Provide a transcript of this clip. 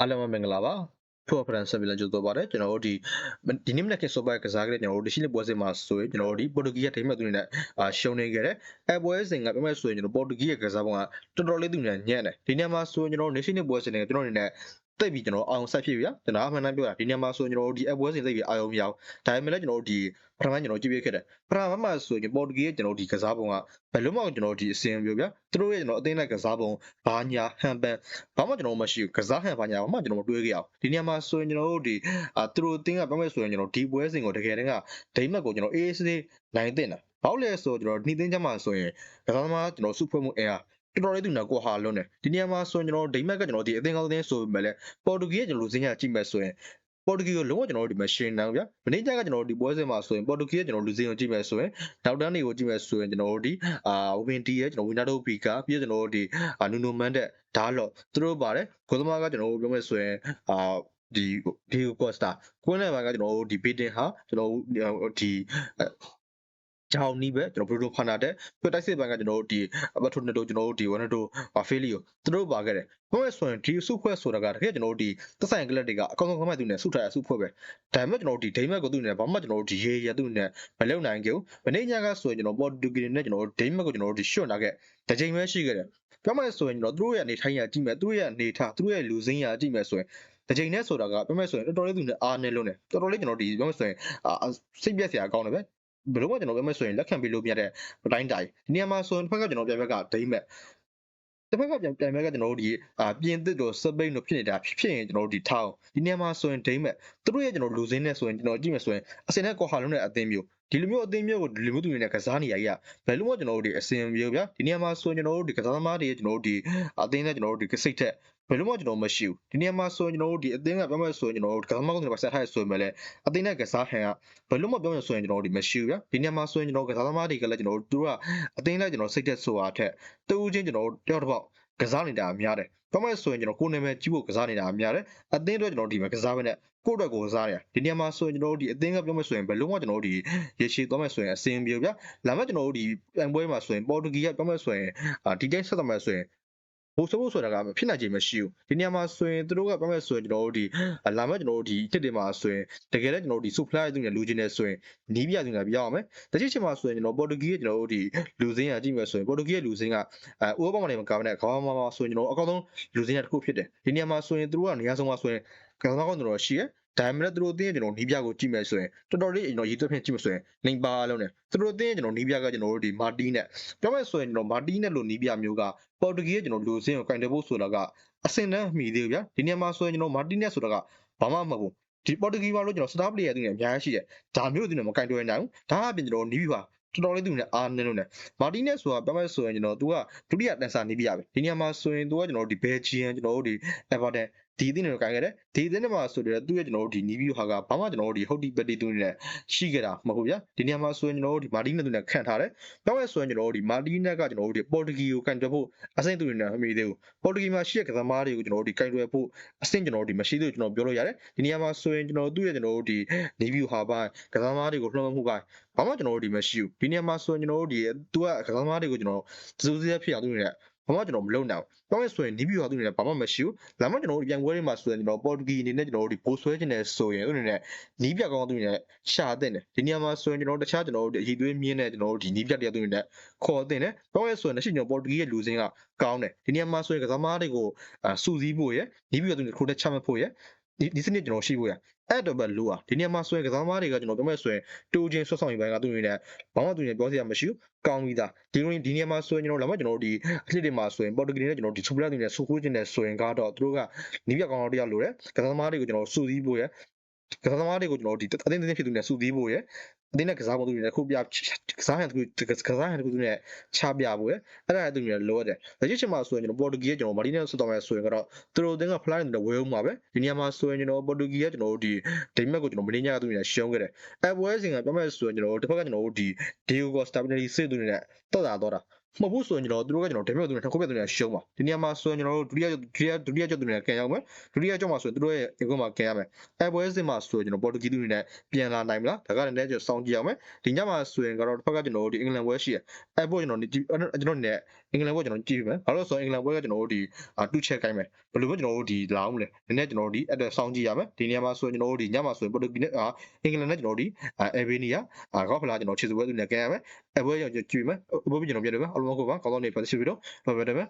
အားလုံးပဲမင်္ဂလာပါဖော်ဖရန်ဆက်ပြီးလည်းကြိုဆိုပါတယ်ကျွန်တော်တို့ဒီဒီနေ့မနေ့ကဆိုပါကစားကြတဲ့ကျွန်တော်တို့ဒီရှိနေပွဲစဉ်မှာဆိုရင်ကျွန်တော်တို့ဒီပေါ်တူဂီရဲ့ထိမှတ်သူတွေနဲ့အာရှုံးနေခဲ့တယ်အဲပွဲစဉ်ကပြောမဲ့ဆိုရင်ကျွန်တော်ပေါ်တူဂီရဲ့ကစားပုံကတော်တော်လေးသူနဲ့ညံ့တယ်ဒီနေ့မှာဆိုရင်ကျွန်တော်တို့နေရှိနေပွဲစဉ်တွေကျွန်တော်အနေနဲ့ တိတ်ပြီးကျွန်တော်အောင်ဆက်ဖြစ်ပြီဗျာကျွန်တော်အမှန်တမ်းပြောတာဒီနေ့မှာဆိုရင်ကျွန်တော်တို့ဒီအပွဲစဉ်တိတ်ပြီးအာရုံမရအောင်ဒါပေမဲ့လည်းကျွန်တော်တို့ဒီပထမကျွန်တော်ကြည့်ပြခဲ့တယ်ပထမမှာဆိုရင်ပေါ်တူဂီရဲ့ကျွန်တော်ဒီကစားပုံကဘယ်လိုမှကျွန်တော်ဒီအစင်ပြောဗျာသူတို့ရဲ့ကျွန်တော်အသိလိုက်ကစားပုံဘာညာဟန်ပန်ဘာမှကျွန်တော်မရှိဘူးကစားဟန်ဘာညာဘာမှကျွန်တော်မတွေးခဲ့အောင်ဒီနေရာမှာဆိုရင်ကျွန်တော်တို့ဒီအာသူတို့တင်းကပြောမဲ့ဆိုရင်ကျွန်တော်ဒီပွဲစဉ်ကိုတကယ်တမ်းကဒိမတ်ကိုကျွန်တော်အေးအေးဆေးဆေးနိုင်တင်တာဘာလို့လဲဆိုကျွန်တော်နှီးသိမ်းချမ်းမှာဆိုရင်ကစားသမားကျွန်တော်စုဖွဲ့မှုအင်အား တော်တော်လေးသူနာကိုဟာလွန်းတယ်ဒီနေရာမှာဆိုရင်ကျွန်တော်ဒိမတ်ကကျွန်တော်ဒီအသင်းကောင်းအသင်းဆိုပေမဲ့လည်းပေါ်တူဂီရဲ့ကျွန်တော်လူစင်းရကြည့်မဲ့ဆိုရင်ပေါ်တူဂီကိုလုံးဝကျွန်တော်တို့ဒီမရှင်နိုင်ဘူးဗျာမနေ့ကျကကျွန်တော်တို့ဒီပွဲစဉ်မှာဆိုရင်ပေါ်တူဂီရဲ့ကျွန်တော်လူစင်းကိုကြည့်မဲ့ဆိုရင်နောက်တန်းတွေကိုကြည့်မဲ့ဆိုရင်ကျွန်တော်တို့ဒီအာဝင်တီရဲ့ကျွန်တော်ဝီနာဒိုပီကာပြီးတော့ကျွန်တော်တို့ဒီအာနူနိုမန်တဲ့ဒါလော့သူတို့ပါတယ်ကိုသမားကကျွန်တော်တို့ပြောမဲ့ဆိုရင်အာဒီဒီကော့စတာကွင်းလယ်ပိုင်းကကျွန်တော်တို့ဒီဘေတင်ဟာကျွန်တော်တို့ဒီ ဂျောင်းနီးပဲကျွန်တော်ဘရူနိုဖာနာတဲ့ပြတိုက်စစ်ပိုင်းကကျွန်တော်တို့ဒီအဘထိုနတိုကျွန်တော်တို့ဒီဝနတိုဖေးလီယိုသူတို့ပါခဲ့တယ်ဘယ်ဆိုရင်ဒီစုဖွဲ့ဆိုတာကတကယ်ကျွန်တော်တို့ဒီသက်ဆိုင်ကလပ်တွေကအကောင်းဆုံးခမသူနဲ့စုထားရစုဖွဲ့ပဲဒါပေမဲ့ကျွန်တော်တို့ဒီဒိမက်ကိုသူနဲ့ဘာမှကျွန်တော်တို့ဒီရေရသူနဲ့မလုံနိုင်ကြဘူးမနေ့ညကဆိုရင်ကျွန်တော်ပေါ်တူဂီနဲ့ကျွန်တော်တို့ဒိမက်ကိုကျွန်တော်တို့ဒီရှွတ်လာခဲ့တစ်ချိန်ပဲရှိခဲ့တယ်ပြောမှဆိုရင်ကျွန်တော်တို့ရဲ့အနေထိုင်းရကြည့်မယ်သူတို့ရဲ့အနေထားသူတို့ရဲ့လူစင်းရကြည့်မယ်ဆိုရင်တစ်ချိန်နဲ့ဆိုတာကပြောမှဆိုရင်တော်တော်လေးသူနဲ့အားနေလို့နေတော်တော်လေးကျွန်တော်ဒီပြောမှဆိုရင်စိတ်ပြက်စရာကောင်းတယ်ပဲ ဘယ်လိုမှကျွန်တော်ပြောမှဆိုရင်လက်ခံပေးလို့မရတဲ့တိုင်းတိုင်းဒီနေရာမှာဆိုရင်တစ်ဖက်ကကျွန်တော်ပြပြကဒိမက်တစ်ဖက်ကပြန်ပြန်မဲ့ကကျွန်တော်တို့ဒီအာပြင်သစ်တို့စပိန်တို့ဖြစ်နေတာဖြစ်ဖြစ်ရင်ကျွန်တော်တို့ဒီထောင်းဒီနေရာမှာဆိုရင်ဒိမက်သူတို့ရဲ့ကျွန်တော်လူစင်းနဲ့ဆိုရင်ကျွန်တော်ကြည့်မယ်ဆိုရင်အစင်နဲ့ကော်ဟာလုံးနဲ့အသင်းမျိုး ဒီလိုမျိုးအသင်းမျိုးကိုဒီလိုမျိုးသူတွေနဲ့ကစားနေရကြီးကဘယ်လိုမှကျွန်တော်တို့ဒီအစင်မျိုးဗျာဒီနေရာမှာဆိုရင်ကျွန်တော်တို့ဒီကစားသမားတွေကျွန်တော်တို့ဒီအသင်းနဲ့ကျွန်တော်တို့ဒီစိတ်ထက်ဘယ်လိုမှကျွန်တော်မရှိဘူးဒီနေရာမှာဆိုရင်ကျွန်တော်တို့ဒီအသင်းကပြောမှဆိုရင်ကျွန်တော်တို့ကစားသမားကိုဆက်ထားရဆိုရင်လည်းအသင်းနဲ့ကစားဟန်ကဘယ်လိုမှပြောမှဆိုရင်ကျွန်တော်တို့ဒီမရှိဘူးဗျာဒီနေရာမှာဆိုရင်ကျွန်တော်ကစားသမားတွေကလည်းကျွန်တော်တို့သူကအသင်းနဲ့ကျွန်တော်စိတ်သက်ဆိုတာထက်တူးချင်းကျွန်တော်တို့တယောက်တစ်ပေါက်ကစားနေတာများတယ်။ ဘာမှဆိုရင်ကျွန်တော်ကိုယ်နာမည်ကြီးဖို့ကစားနေတာများတယ်။အသင်းအတွက်ကျွန်တော်ဒီမှာကစားပဲနဲ့ကိုယ့်အတွက်ကိုကစားနေတာ။ဒီနေရာမှာဆိုရင်ကျွန်တော်တို့ဒီအသင်းကပြောမှဆိုရင်ဘယ်လုံးဝကျွန်တော်တို့ဒီရေရှည်သွားမှဆိုရင်အစင်ပြေဗျာ။လာမှကျွန်တော်တို့ဒီပြိုင်ပွဲမှာဆိုရင်ပေါ်တူဂီကပြောမှဆိုရင်ဒီတိုင်းဆက်သွားမှဆိုရင် ဘိုးဆိုးဖို့ဆိုတာကဖြစ်နိုင်ခြေမရှိဘူးဒီနေရာမှာဆိုရင်သူတို့ကပြောမဲ့ဆိုရင်ကျွန်တော်တို့ဒီလာမဲ့ကျွန်တော်တို့ဒီတစ်တွေမှာဆိုရင်တကယ်လည်းကျွန်တော်တို့ဒီ supply သူတွေလူချင်းနေဆိုရင်နီးပြသူတွေပြရအောင်မယ်တချို့ချိန်မှာဆိုရင်ကျွန်တော်ပေါ်တူဂီရဲ့ကျွန်တော်တို့ဒီလူစင်းရကြည့်မယ်ဆိုရင်ပေါ်တူဂီရဲ့လူစင်းကအဲဥပမာတွေမကဘဲနဲ့ခေါင်းမမဆိုရင်ကျွန်တော်အကောင်းဆုံးလူစင်းရတစ်ခုဖြစ်တယ်ဒီနေရာမှာဆိုရင်သူတို့ကနေရာဆုံးမှာဆိုရင်ကောင်ကောင်းကျွန်တော်ရှိရ ဒါပေမဲ့သူတို့အတင်းကျွန်တော်နီးပြကိုကြည့်မယ်ဆိုရင်တော်တော်လေးကျွန်တော်ရေးသွင်းဖြင့်ကြည့်မယ်ဆိုရင်လိန်ပါလုံးနဲ့သူတို့အတင်းကျွန်တော်နီးပြကကျွန်တော်တို့ဒီမာတီနဲ့ပြောမယ်ဆိုရင်ကျွန်တော်မာတီနဲ့လို့နီးပြမျိုးကပေါ်တူဂီရဲ့ကျွန်တော်လူစင်းကိုကင်တယ်ဖို့ဆိုတာကအစင်တန်းမှီသေးဘူးဗျာဒီနေရာမှာဆိုရင်ကျွန်တော်မာတီနဲ့ဆိုတာကဘာမှမဟုတ်ဘူးဒီပေါ်တူဂီမှာလို့ကျွန်တော်စတားပလေယာသူတွေအများကြီးရှိတယ်ဒါမျိုးသူတွေမကင်တွယ်နိုင်ဘူးဒါအပြင်ကျွန်တော်နီးပြပါတော်တော်လေးသူနဲ့အားနေလို့ねမာတီနက်ဆိုတာပြောမယ်ဆိုရင်ကျွန်တော် तू ကဒုတိယတန်ဆာနေပြရပဲဒီနေရာမှာဆိုရင် तू ကကျွန်တော်တို့ဒီဘယ်ဂျီယန်ကျွန်တော်တို့ဒီ Everton ဒီအသင်းတွေကိုကန်ခဲ့တယ်ဒီအသင်းတွေမှာဆိုတော့သူ့ရဲ့ကျွန်တော်တို့ဒီနီးဗီယိုဟာကဘာမှကျွန်တော်တို့ဒီဟုတ်ဒီပတီတူနဲ့ရှိခဲ့တာမဟုတ်ဗျာဒီနေရာမှာဆိုရင်ကျွန်တော်တို့ဒီမာတီနက်သူနဲ့ခန့်ထားတယ်ပြောရဲဆိုရင်ကျွန်တော်တို့ဒီမာတီနက်ကကျွန်တော်တို့ဒီပေါ်တူဂီကိုကန်တွယ်ဖို့အဆင့်သူတွေနဲ့မမီသေးဘူးပေါ်တူဂီမှာရှိတဲ့ကစားသမားတွေကိုကျွန်တော်တို့ဒီကန်တွယ်ဖို့အဆင့်ကျွန်တော်တို့ဒီမရှိသေးဘူးကျွန်တော်ပြောလို့ရတယ်ဒီနေရာမှာဆိုရင်ကျွန်တော်တို့သူ့ရဲ့ကျွန်တော်တို့ဒီနီးဗီယိုဟာပိုင်းကစားသမားတွေကိုလှမ်းမှုပိုင်းဘာမှကျွန်တော်တို့ဒီမရှိဘူးဒီနေရာမှာဆိုရင်ကျွန်တော်တို့ဒီသူကကစားသမားတွေကိုကျွန်တော်စူးစမ်းဖြစ်အောင်သူတွေနဲ့ ဘာမှကျွန်တော်မလုပ်နိုင်ဘူး။ပြောမယ်ဆိုရင်နီးပြီးတော့သူနေနဲ့ဘာမှမရှိဘူး။ဒါမှကျွန်တော်တို့ပြန်ပွဲတွေမှာဆိုရင်ကျွန်တော်ပေါ်တူဂီအနေနဲ့ကျွန်တော်တို့ဒီပိုးဆွဲခြင်းနဲ့ဆိုရင်သူနေနဲ့နီးပြကောင်းသူနေနဲ့ရှာတဲ့တယ်။ဒီနေရာမှာဆိုရင်ကျွန်တော်တခြားကျွန်တော်တို့အည်သွေးမြင်းနဲ့ကျွန်တော်တို့ဒီနီးပြတရားသူနေနဲ့ခေါ်တဲ့တယ်။ပြောမယ်ဆိုရင်လက်ရှိကျွန်တော်ပေါ်တူဂီရဲ့လူစင်းကကောင်းတယ်။ဒီနေရာမှာဆိုရင်ကစားသမားတွေကိုစူးစီးဖို့ရယ်နီးပြီးတော့သူနေခိုးတဲ့ချမှတ်ဖို့ရယ်ဒီဒီစနစ်ကျွန်တော်ရှိဖို့ရ အဲ့တော့ပဲလိုอ่ะဒီနေရာမှာဆိုရင်ကစားသမားတွေကကျွန်တော်ပြောမယ်ဆိုရင်တူချင်းဆွတ်ဆောင်ရေးပိုင်းကသူတွေနဲ့ဘာမှသူတွေပြောစရာမရှိဘူးကောင်းပြီးသားဒီလိုဒီနေရာမှာဆိုရင်ကျွန်တော်လာမကျွန်တော်တို့ဒီအဖြစ်တွေမှာဆိုရင်ပေါ်တူဂီနဲ့ကျွန်တော်ဒီစူပလာတွေနဲ့ဆူခိုးခြင်းနဲ့ဆိုရင်ကတော့သူတို့ကနီးပြကောင်းတော့တရားလိုတယ်ကစားသမားတွေကိုကျွန်တော်စူစည်းဖို့ရကစားသမားတွေကိုကျွန်တော်ဒီအတင်းတင်းဖြစ်သူနဲ့စူစည်းဖို့ရ အတင်းနဲ့ကစားဖို့သူတွေနဲ့ခုပြကစားဟန်သူကစားဟန်သူတွေနဲ့ချပြဖို့ရအဲ့ဒါသူတွေလိုရတယ်လက်ရှိချိန်မှာဆိုရင်ကျွန်တော်ပေါ်တူဂီရဲ့ကျွန်တော်မာတီနဲ့ဆွတ်တော်မယ်ဆိုရင်ကတော့သူတို့အတင်းက fly နဲ့ဝဲအောင်ပါပဲဒီနေရာမှာဆိုရင်ကျွန်တော်ပေါ်တူဂီရဲ့ကျွန်တော်တို့ဒီဒိမက်ကိုကျွန်တော်မင်းညာကသူတွေနဲ့ရှုံးခဲ့တယ်အဲပွဲစဉ်ကပြောမယ်ဆိုရင်ကျွန်တော်တို့တစ်ဖက်ကကျွန်တော်တို့ဒီ Diego Costa နဲ့စစ်သူတွေနဲ့တော့တာတော့တာ မဟုတ်ဘူးဆိုရင်ကျွန်တော်တို့ကကျွန်တော်ဒဲမြောက်သူနဲ့တစ်ခုပြသူနဲ့ရှုံးပါဒီနေရာမှာဆိုရင်ကျွန်တော်တို့ဒုတိယဒုတိယဒုတိယကျောက်သူနဲ့ကန်ရောက်မယ်ဒုတိယကျောက်မှာဆိုရင်သူတို့ရဲ့အကွန်းမှာကန်ရမယ်အဲပွဲစဉ်မှာဆိုရင်ကျွန်တော်ပေါ်တူဂီသူတွေနဲ့ပြန်လာနိုင်မလားဒါကလည်းလည်းကျွန်တော်စောင့်ကြည့်ရမယ်ဒီညမှာဆိုရင်ကတော့တစ်ဖက်ကကျွန်တော်တို့ဒီအင်္ဂလန်ပွဲရှိရအဲပွဲကျွန်တော်ကျွန်တော်နဲ့အင်္ဂလန်ပွဲကျွန်တော်ကြည့်ပြမယ်ဘာလို့ဆိုတော့အင်္ဂလန်ပွဲကကျွန်တော်တို့ဒီတူချက်ကိုင်းမယ်ဘယ်လိုမှကျွန်တော်တို့ဒီလာအောင်လဲနည်းနည်းကျွန်တော်တို့ဒီအတွက်စောင့်ကြည့်ရမယ်ဒီနေရာမှာဆိုရင်ကျွန်တော်တို့ဒီညမှာဆိုရင်ပေါ်တူဂီနဲ့အင်္ဂလန်နဲ့ကျွန်တော်တို့ဒီအဲဘေနီးယားကော့ဖလာကျွန်တော်ခြေစွဲသူနဲ့ကန်ရမယ်အဲပွဲကျွန်တော်ကြည့်ပြမယ်ဘိုးဘီကျွန်တော်ပြတယ်မယ်အလုံးကိုပါ column တွေပါရှိပြီးတော့ probable ပဲ